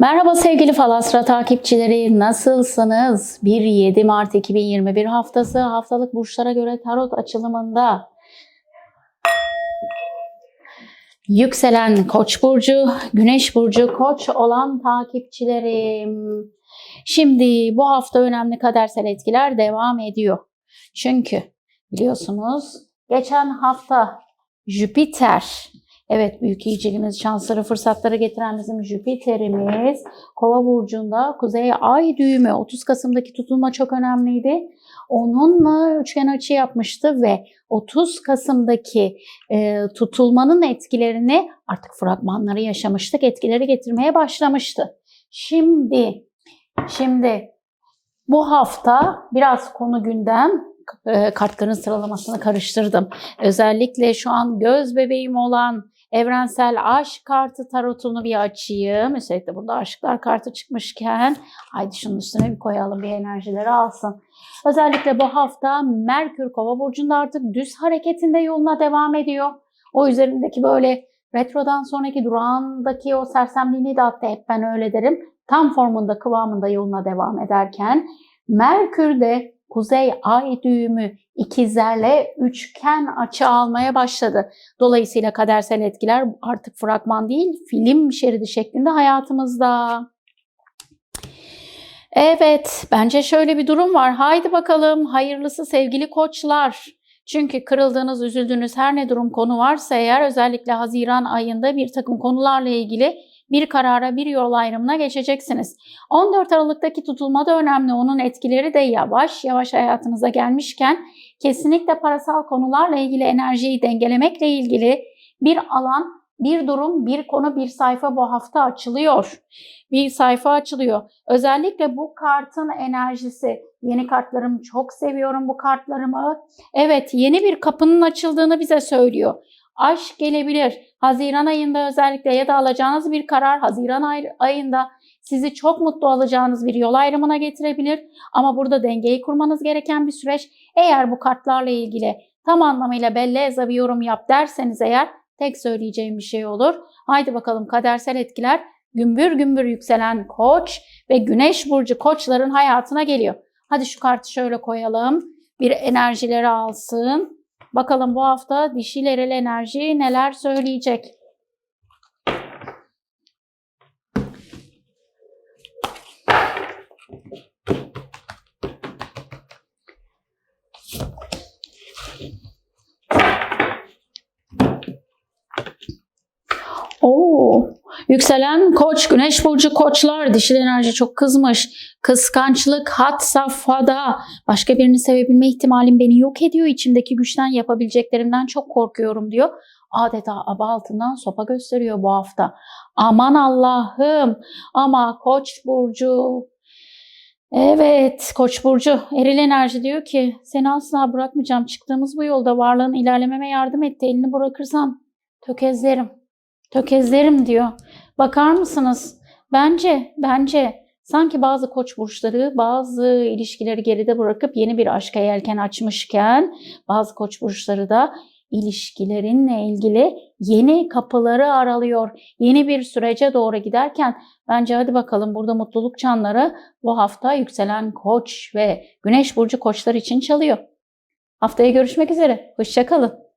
Merhaba sevgili Falastra takipçileri nasılsınız? 1-7 Mart 2021 haftası haftalık burçlara göre tarot açılımında yükselen Koç burcu, Güneş burcu Koç olan takipçilerim. Şimdi bu hafta önemli kadersel etkiler devam ediyor. Çünkü biliyorsunuz geçen hafta Jüpiter Evet büyük iyiciliğimiz, şansları, fırsatları getiren bizim Jüpiter'imiz Kova burcunda Kuzey Ay düğümü 30 Kasım'daki tutulma çok önemliydi. Onunla üçgen açı yapmıştı ve 30 Kasım'daki e, tutulmanın etkilerini artık fragmanları yaşamıştık. Etkileri getirmeye başlamıştı. Şimdi şimdi bu hafta biraz konu gündem e, kartların sıralamasını karıştırdım. Özellikle şu an göz bebeğim olan evrensel aşk kartı tarotunu bir açayım. Özellikle burada aşklar kartı çıkmışken haydi şunun üstüne bir koyalım bir enerjileri alsın. Özellikle bu hafta Merkür Kova burcunda artık düz hareketinde yoluna devam ediyor. O üzerindeki böyle retrodan sonraki durağındaki o sersemliğini de hatta hep ben öyle derim. Tam formunda kıvamında yoluna devam ederken Merkür de Kuzey Ay düğümü ikizlerle üçgen açı almaya başladı. Dolayısıyla kadersel etkiler artık fragman değil, film şeridi şeklinde hayatımızda. Evet, bence şöyle bir durum var. Haydi bakalım hayırlısı sevgili koçlar. Çünkü kırıldığınız, üzüldüğünüz her ne durum konu varsa eğer özellikle Haziran ayında bir takım konularla ilgili bir karara, bir yol ayrımına geçeceksiniz. 14 Aralık'taki tutulma da önemli. Onun etkileri de yavaş yavaş hayatınıza gelmişken kesinlikle parasal konularla ilgili enerjiyi dengelemekle ilgili bir alan, bir durum, bir konu, bir sayfa bu hafta açılıyor. Bir sayfa açılıyor. Özellikle bu kartın enerjisi, yeni kartlarımı çok seviyorum bu kartlarımı. Evet, yeni bir kapının açıldığını bize söylüyor. Aşk gelebilir. Haziran ayında özellikle ya da alacağınız bir karar Haziran ay- ayında sizi çok mutlu alacağınız bir yol ayrımına getirebilir. Ama burada dengeyi kurmanız gereken bir süreç. Eğer bu kartlarla ilgili tam anlamıyla belleza bir yorum yap derseniz eğer tek söyleyeceğim bir şey olur. Haydi bakalım kadersel etkiler gümbür gümbür yükselen koç ve güneş burcu koçların hayatına geliyor. Hadi şu kartı şöyle koyalım. Bir enerjileri alsın. Bakalım bu hafta dişil eril enerji neler söyleyecek? Oo, yükselen koç, güneş burcu koçlar, dişil enerji çok kızmış. Kıskançlık hat safhada. Başka birini sevebilme ihtimalim beni yok ediyor. İçimdeki güçten yapabileceklerimden çok korkuyorum diyor. Adeta aba altından sopa gösteriyor bu hafta. Aman Allah'ım ama koç burcu Evet, Koç burcu eril enerji diyor ki seni asla bırakmayacağım. Çıktığımız bu yolda varlığın ilerlememe yardım etti. Elini bırakırsan tökezlerim. Tökezlerim diyor. Bakar mısınız? Bence, bence sanki bazı koç burçları bazı ilişkileri geride bırakıp yeni bir aşka yelken açmışken bazı koç burçları da ilişkilerinle ilgili yeni kapıları aralıyor. Yeni bir sürece doğru giderken bence hadi bakalım burada mutluluk çanları bu hafta yükselen koç ve güneş burcu koçlar için çalıyor. Haftaya görüşmek üzere. Hoşçakalın.